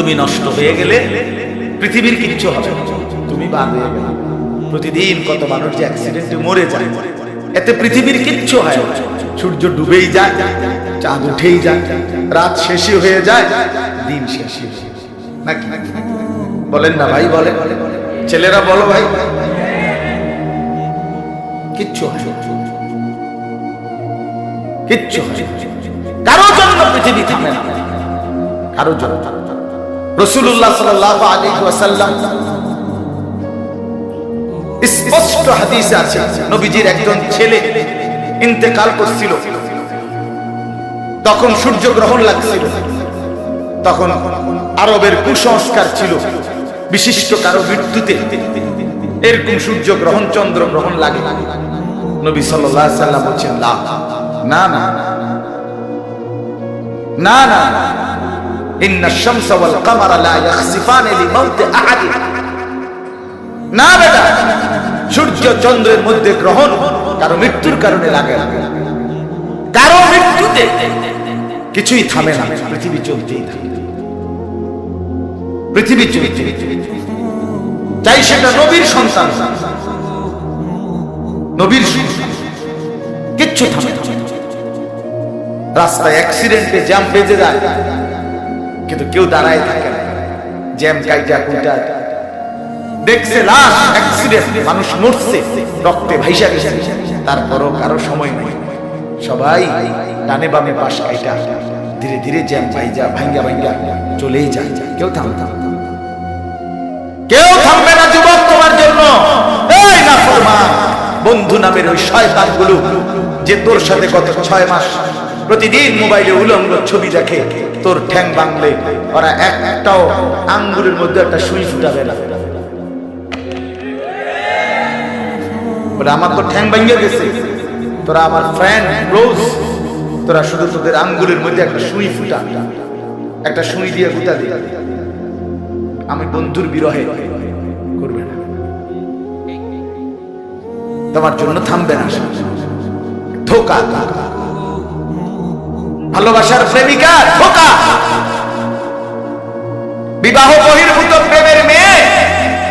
তুমি নষ্ট হয়ে গেলে পৃথিবীর কিচ্ছু হবে তুমি বাদ হয়ে গেলে। প্রতিদিন কত মানুষ যে অ্যাক্সিডেন্টে মরে যায়, এতে পৃথিবীর কিচ্ছু হয় সূর্য ডুবেই যায়, চাঁদ উঠেই যায়, রাত শেষই হয়ে যায়, দিন শেষই। নাকি? বলেন না ভাই, বলেন। ছেলেরা বলো ভাই। কিচ্ছু হয় কিচ্ছু হয় কারও জন্য পৃথিবী থামে না। কারও জন্য। রসুল্লাহ স্পষ্ট আছে নবীজির একজন ছেলে ইন্তেকাল করছিল তখন সূর্য গ্রহণ লাগছিল তখন আরবের কুসংস্কার ছিল বিশিষ্ট কারও মৃত্যুতে এরকম সূর্য গ্রহণ চন্দ্র গ্রহণ লাগে নবী সাল্লাম বলছেন না না না না না কারণে লাগে কারও মৃত্যুতে কিছুই থামে না, পৃথিবী চলতেই পৃথিবী চলতে চাই সেটা নবীর সন্তান। নবীর কিচ্ছু থামে রাস্তায় অ্যাক্সিডেন্টে জ্যাম বেজে যায়। কিন্তু কেউ দাঁড়ায় থাকে না। জ্যাম কাইটা কুইটা। দেখছে লাশ অ্যাক্সিডেন্ট মানুষ মরছে, রক্তে ভাইসা গেছে। তারপরও কারও সময় নেই। সবাই ডানে বামে পাশ কাইটা। ধীরে ধীরে জ্যাম ভাইজা ভাঙ্গা ভাঙ্গা চলেই যায়। কেউ থামে থাম কেউ থামবে না যুবক তোমার জন্য। এই না বন্ধু নামের ওই শয়তানগুলো যে তোর সাথে গত ছয় মাস প্রতিদিন মোবাইলে উলঙ্গ ছবি দেখে তোর ঠ্যাং বাংলে ওরা একটাও আঙ্গুলের মধ্যে একটা সুই ফুটাবে না। বলে, আমার তো ঠ্যাং ভাঙ্গে গেছে তোরা আমার ফ্রেন্ড রোজ তোরা শুধু তোদের আঙ্গুলের মধ্যে একটা সুই ফুটা। একটা সুই দিয়ে ফুটা দিয়ে আমি বন্ধুর বিরহে করবে না। তোমার জন্য থামবে না। ধোকা। ভালোবাসার প্রেমিকা, ধোকা। বিবাহ বহির্ভূত প্রেমের মেয়ে,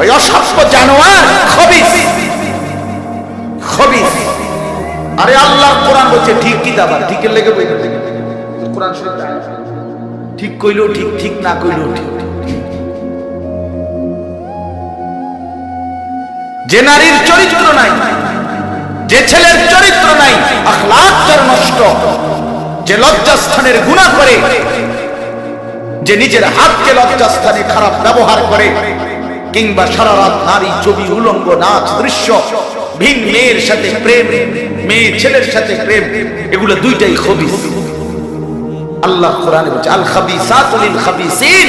ওই অসভ্য জানোয়ার, খবিস। খবিস। আরে আল্লাহ কোরআন বলছে, ঠিক কি দাবার? ঠিকের লেগে বই কোরআন ঠিক কইলেও ঠিক ঠিক না কইলেও ঠিক। যে নারীর চরিত্র নাই, যে ছেলের চরিত্র নাই আখলাক তার নষ্ট। যে লজ্জাস্থানের গুণা করে, যে নিজের হাতকে লজ্জাস্থানে খারাপ ব্যবহার করে, কিংবা সারা রাত নারী ছবি, উলঙ্গ নাচ, দৃশ্য, ভিন মেয়ের সাথে প্রেম, মেয়ে ছেলের সাথে প্রেম, এগুলো দুইটাই খবিস। আল্লাহ কোরআনে বলছে আল খাবিসাতুল খাবিসিন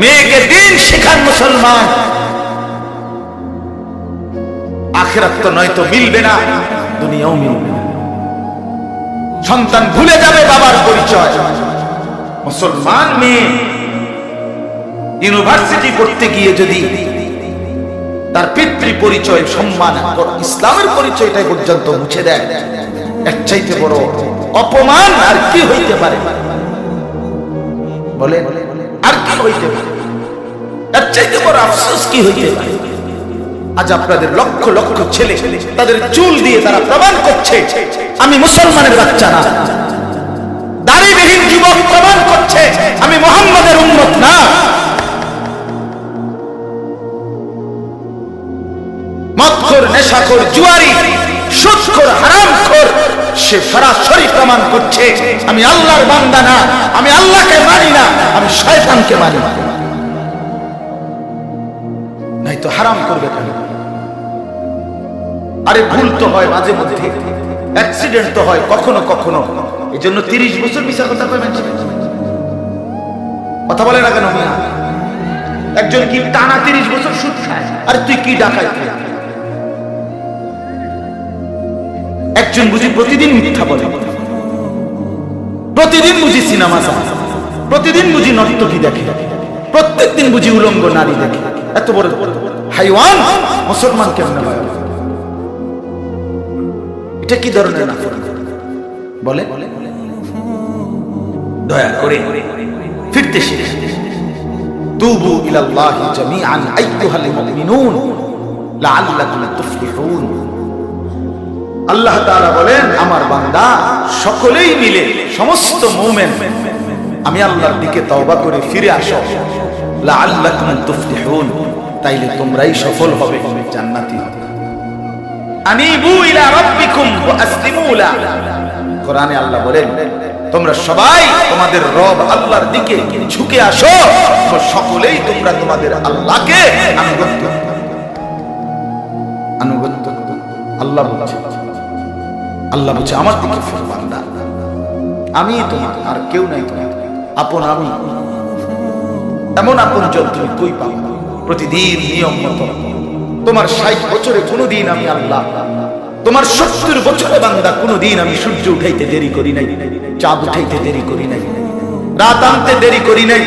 মেয়েকে দিন শেখান মুসলমান। আখেরাত তো নয়তো মিলবে না, দুনিয়াও মিলবে না। সন্তান ভুলে যাবে বাবার পরিচয়। মুসলমান মেয়ে, ইউনিভার্সিটি করতে গিয়ে যদি তার পিতৃ পরিচয়, সম্মান ইসলামের পরিচয়টাই পর্যন্ত মুছে দেয় এক চাইতে বড় অপমান আর কি হইতে পারে? বলে হইতে এর চাইতে বড় আফসোস কি হইতে আজ আপনাদের লক্ষ লক্ষ ছেলে তাদের চুল দিয়ে তারা প্রমাণ করছে, আমি মুসলমানের বাচ্চা না। দাড়িবিহীন যুবক প্রমাণ করছে, আমি মোহাম্মদের উন্মত না। মদখোর, নেশাখোর, জুয়ারি, সুদখোর, হারামখোর, সে সরাসরি প্রমাণ করছে, আমি আল্লাহর বান্দা না, আমি আল্লাহকে মানি না। আমি শয়তানকে মানি নাই তো হারাম করবে কেন? আরে ভুল তো হয় মাঝে মধ্যে। অ্যাক্সিডেন্ট তো হয় কখনো কখনো। এই জন্য তিরিশ বছর মিশা কথা কইবেন কথা বলে না কেন একজন কি টানা তিরিশ বছর সুদ খায়? আরে তুই কি ডাকাই একজন বুঝি প্রতিদিন মিথ্যা বলে। প্রতিদিন বুঝি সিনেমা চায় প্রতিদিন বুঝি নর্তকী দেখে প্রত্যেক দিন বুঝি উলঙ্গ নারী দেখে। এত বড় হাইওয়ান মুসলমান কেমন এটা কি ধরনের বলে? দয়া করে ফিরতে তুবু ইলাল্লাহি জামিআন, আইয়ুহাল মুমিনুন, লাআল্লাকুম তুফলিহুন। আল্লাহ তাআলা বলেন, আমার বান্দা, সকলেই মিলে, সমস্ত মুমিন আমি আল্লাহর দিকে তওবা করে ফিরে আসো। লাআল্লাকুম তুফলিহুন। তাইলে তোমরাই সফল হবে, জান্নাতি হবে। আনিবু ইলা রাব্বিকুম ওয়া আসলিমু লা। কোরআনে আল্লাহ বলেন, তোমরা সবাই তোমাদের রব আল্লাহর দিকে ঝুঁকে আসো সকলেই তোমরা তোমাদের আল্লাহকে আনুগত্য আনুগত্য আল্লাহ বলছে আল্লাহ বলছে, আমার দিকে বান্দা। আমি তোমার, আর কেউ নাই তোমার। আপন আমি। এমন আপন জন তুমি কই পাও প্রতিদিন নিয়ম মতো। তোমার ষাট বছরে কোনোদিন আমি আল্লাহ। তোমার সত্তর বছরে বান্দা, কোনোদিন আমি সূর্য উঠাইতে দেরি করি নাই, চাঁদ উঠাইতে দেরি করি নাই, রাত আনতে দেরি করি নাই,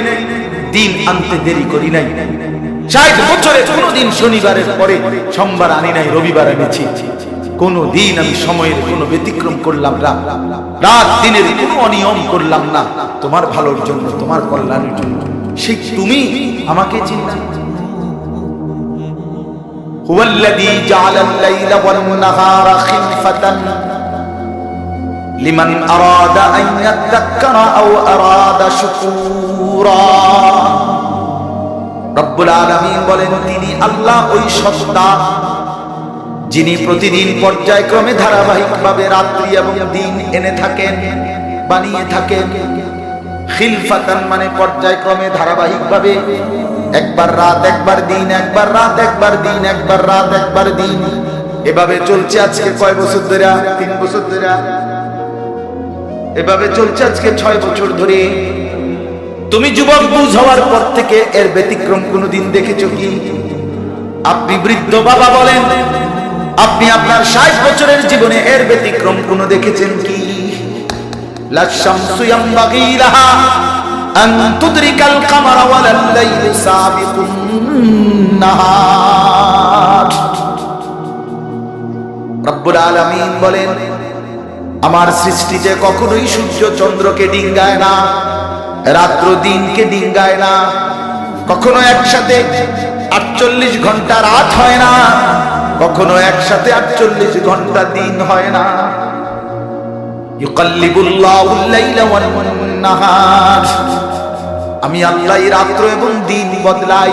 দিন আনতে দেরি করি নাই। ষাট বছরে কোনোদিন শনিবারের পরে সোমবার আনি নাই, রবিবার এনেছি। কোনো দিন আমি সময়ের কোনো ব্যতিক্রম করলাম না রাত দিনের কোনো অনিয়ম করলাম না তোমার ভালোর জন্য তোমার কল্যাণের জন্য সেই তুমি আমাকে চিন্তা هو الذي جعل الليل والنهار خلفة لمن أراد أن يذكر أو أراد شكورا রব্বুল আলামিন বলেন তিনি আল্লাহ ওই সত্তা যিনি প্রতিদিন পর্যায়ক্রমে ধারাবাহিকভাবে রাত্রি এবং দিন এনে থাকেন, বানিয়ে থাকেন। খিলফাতান মানে পর্যায়ক্রমে ধারাবাহিকভাবে একবার রাত, একবার দিন, একবার রাত, একবার দিন, একবার রাত, একবার দিন। এভাবে চলছে আজকে কয় বছর ধরে? তিন বছর ধরে। এভাবে চলছে আজকে ছয় বছর ধরে। তুমি যুবক বুঝ হওয়ার পর থেকে এর ব্যতিক্রম কোনোদিন দেখেছ কি? আপনি বৃদ্ধ বাবা বলেন আপনি আপনার ষাট বছরের জীবনে এর ব্যতিক্রম কোনো দেখেছেন কি? বলেন, আমার সৃষ্টিতে কখনোই সূর্য চন্দ্রকে ডিঙ্গায় না, রাত্র দিনকে ডিঙ্গায় না, কখনো একসাথে আটচল্লিশ ঘণ্টা রাত হয় না। কখনো একসাথে আটচল্লিশ ঘণ্টা দিন হয় না। আমি আল্লাহ রাত্র এবং দিন বদলাই।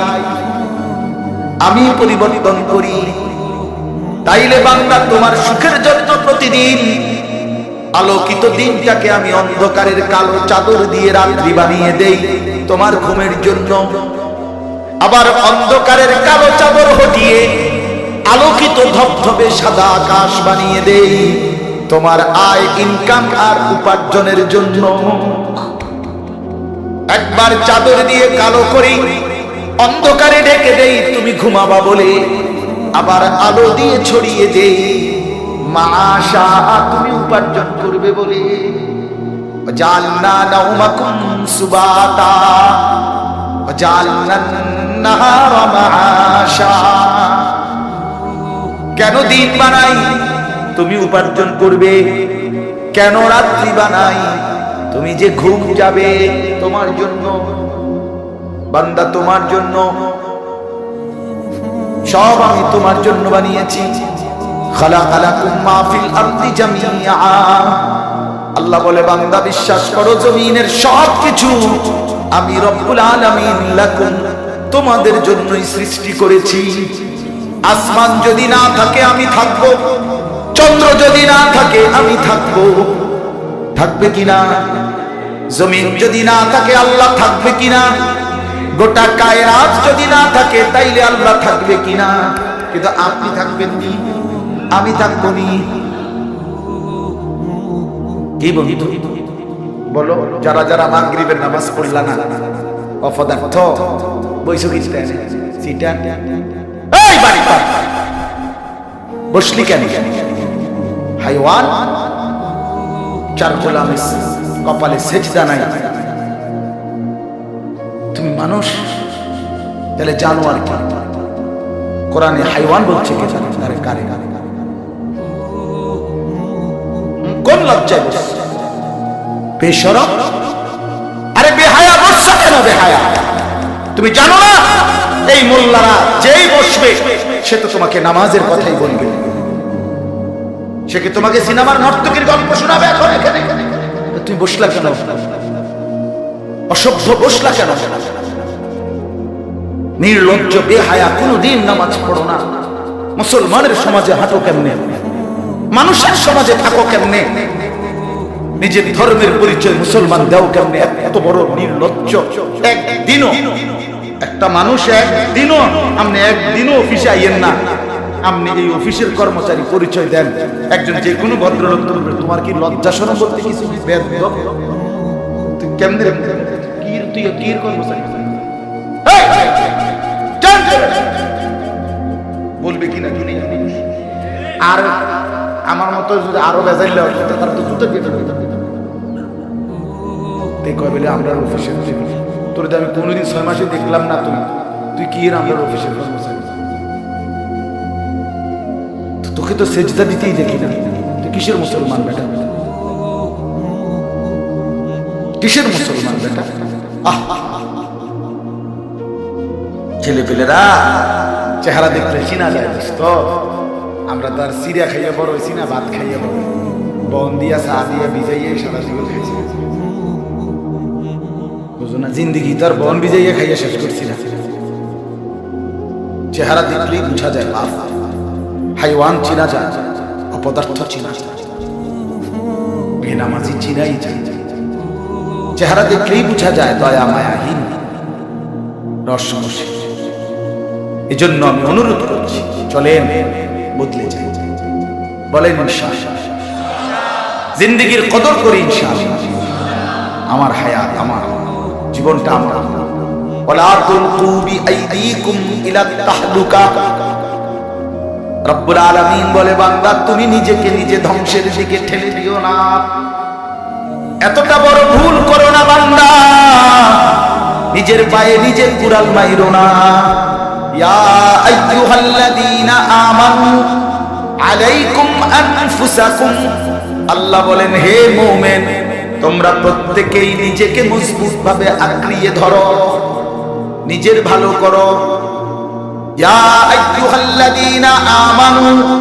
আমি পরিবর্তন করি। তাইলে বান্দা তোমার সুখের জন্য প্রতিদিন আলোকিত দিনটাকে আমি অন্ধকারের কালো চাদর দিয়ে রাত্রি বানিয়ে দেই তোমার ঘুমের জন্য। আবার অন্ধকারের কালো চাদর হটিয়ে আলোকিত ধবধবে সাদা আকাশ বানিয়ে দেই। তোমার আয় ইনকাম আর উপার্জনের জন্য একবার চাদর দিয়ে কালো করি, অন্ধকারে ডেকে দেই, তুমি ঘুমাবা বলে। আবার আলো দিয়ে ছড়িয়ে দেই মাশা তুমি উপার্জন করবে বলে। সুবাতা জালনা নাহার মাশা কেন দিন বানাই? তুমি উপার্জন করবে। কেন রাত্রি বানাই? তুমি যে ঘুম যাবে তোমার জন্য, বান্দা তোমার জন্য। সব আমি তোমার জন্য বানিয়েছি। আল্লাহ বলে, বান্দা, বিশ্বাস করো, জমিনের সব কিছু আমি রব্বুল আলামিন তোমাদের জন্যই সৃষ্টি করেছি। আসমান যদি না থাকে আমি থাকব, চন্দ্র যদি না থাকে আমি থাকব। থাকবে কিনা জমিন যদি না থাকে আল্লাহ থাকবে কিনা গোটা কায়রাত যদি না থাকে তাইলে আল্লাহ থাকবে কিনা কিন্তু আপনি থাকবেন নি আমি থাকব নি। কি বন্ধু? বলো, যারা যারা মাগরিবের নামাজ পড়লা না, অপদার্থ কি সিটা। বসলি কেন? হাইওয়ান? চার গোলামে কপালে সেজদা নাই। তুমি মানুষ? তাহলে জানো আর কি। কোরআনে হাইওয়ান বলছে কে জানে? আরে কারে? কোন লজ্জায় বসছে বেসরম আরে বেহায়া বসছে কেন বেহায়া? তুমি জানো না? এই মোল্লারা যেই বসবে, সে তো তোমাকে নামাজের কথাই বলবে। সে কি তোমাকে সিনেমার নর্তকীর গল্প শোনাবে এখন তুমি বসলা কেন? অসভ্য বসলা কেন? নির্লজ্জ, বেহায়া, কোনোদিন নামাজ পড়ো না। মুসলমানের সমাজে হাঁটো কেমনে? মানুষের সমাজে থাকো কেমনে? নিজের ধর্মের পরিচয় মুসলমান দেও কেমনে? এত বড় নির্লজ্জ। একদিনও একটা মানুষ একদিনও আপনি একদিনও অফিসে আইয়েন না। আপনি এই অফিসের কর্মচারী পরিচয় দেন। একজন যে কোনো ভদ্রলোক তোমার কি লজ্জা বলতে কিছু। বলবে কি না কি আর আমার মতো যদি আরও বেজাইলে তারা তো জুতো কয় বলে আমরা অফিসের তোর আমি কোনোদিন ছয় মাসে দেখলাম না তুই তুই কি এর আমরা কর্মচারী? তোকে তো সেজদা দিতেই দেখি না। তুই কিসের মুসলমান বেটা? কিসের মুসলমান বেটা? আহ ছেলে পেলেরা চেহারা দেখলে চিনা যায় তো। আমরা তার সিরিয়া খাইয়ে বড় হয়েছি না, ভাত খাইয়ে বড়। বন দিয়া, চা দিয়া, ভিজাইয়ে সাদা জীবন খাইছি। বুঝো না জিন্দিগি তার বন ভিজাইয়ে খাইয়ে শেষ করছি না। চেহারা দেখলেই বুঝা যায় বাপ। হাইওয়ান চিনা যায়, অপদার্থ চিনা বেনামাজি চিনাই যায়। চেহারা দেখলেই বুঝা যায় দয়া মায়াহীন। রসমসী এজন্য আমি অনুরোধ করছি, চলেন, বদলে যাই। বলেন ইনশাআল্লাহ। কদর করি আমার হায়াত আমার জীবনটা আমার। ইলা তাহলুকা। রব্বুল আলামিন বলে, বান্দা, তুমি নিজেকে নিজে ধ্বংসের দিকে ঠেলে দিও না। এতটা বড় ভুল করো না, বান্দা। নিজের পায়ে নিজের কুড়াল মাইরো না। ইয়া আইয়ুহাল্লাযীনা আমানু আলাইকুম আনফুসাকুম। আল্লাহ বলেন, হে মুমিন তোমরা প্রত্যেকেই নিজেকে মজবুত ভাবে আঁকড়িয়ে ধরো। নিজের ভালো করো। আমানু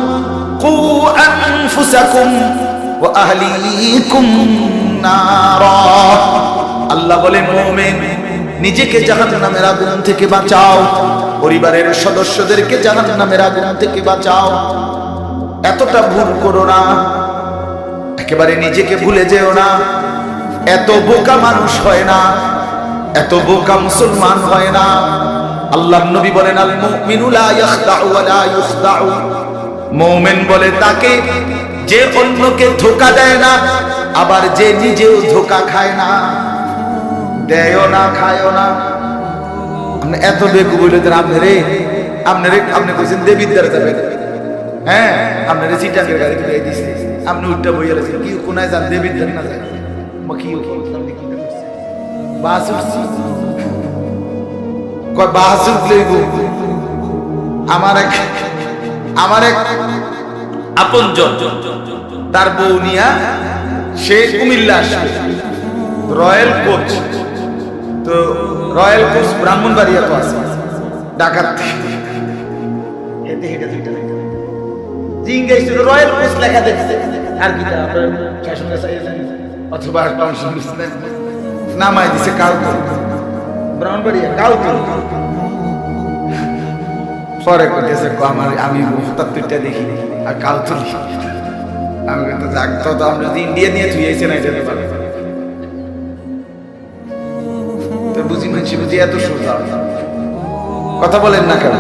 কু আনফুসাকুম ওয়া আহলিকুম নারা। আল্লাহ বলেন, মুমিন, নিজেকে জাহান্নামের আগুন থেকে বাঁচাও। পরিবারের সদস্যদেরকে জাহান্নামের আগুন থেকে বাঁচাও। এতটা ভুল করো না। একেবারে নিজেকে ভুলে যেও না। এত বোকা মানুষ হয় না, এত বোকা মুসলমান হয় না। আল্লাহ নবী বলেন আল মুমিনু লা ইয়াখদাউ ওয়া লা ইউখদাউ। মুমিন বলে, তাকে যে অন্যকে ধোকা দেয় না, আবার যে নিজেও ধোকা খায় না। দেয়ও না, খায়ও না। আপনি এত বেকু বলে দেন আপনি রে আপনি রে, আপনি কইছেন দেবিদ্যার যাবেন হ্যাঁ আপনার চিটাঙ্গের গাড়ি তুলে দিছে। আপনি উল্টা বইয়া রয়েছেন, কি কোনায় যান দেবিদ্যার না যায় আমার এক আমার এক আপন তার বউ নিয়া সে কুমিল্লা রয়্যাল কোচ। তো রয়্যাল কোচ ব্রাহ্মণবাড়িয়া তো আছে ডাকাত। হেঁটে হেঁটে রয়্যাল কোচ লেখা দেখছে আর কি আপনার শাসন অথবা টাউনশিপ নামাই দিছে কাউকে। ব্রাহ্মণবাড়িয়া পরে কইতেছে, কো, আমার, আমি মুহতাত্তরটা দেখি আর কাল তুলি আমি কিন্তু জাগতো তো যদি ইন্ডিয়া নিয়ে থুয়েছে না যেতে পারে তো বুঝি মানছি, বুঝি এত সোজা। কথা বলেন না কেন?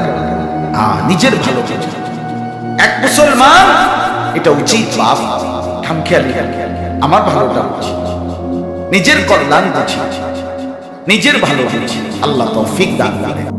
নিজের ভালো। এক মুসলমান, এটা উচিত, বাপ। খামখেয়ালি আমার ভালোটা বুঝি। নিজের কল্যাণ বুঝি। নিজের ভালো বুঝি। আল্লাহ তৌফিক দান করেন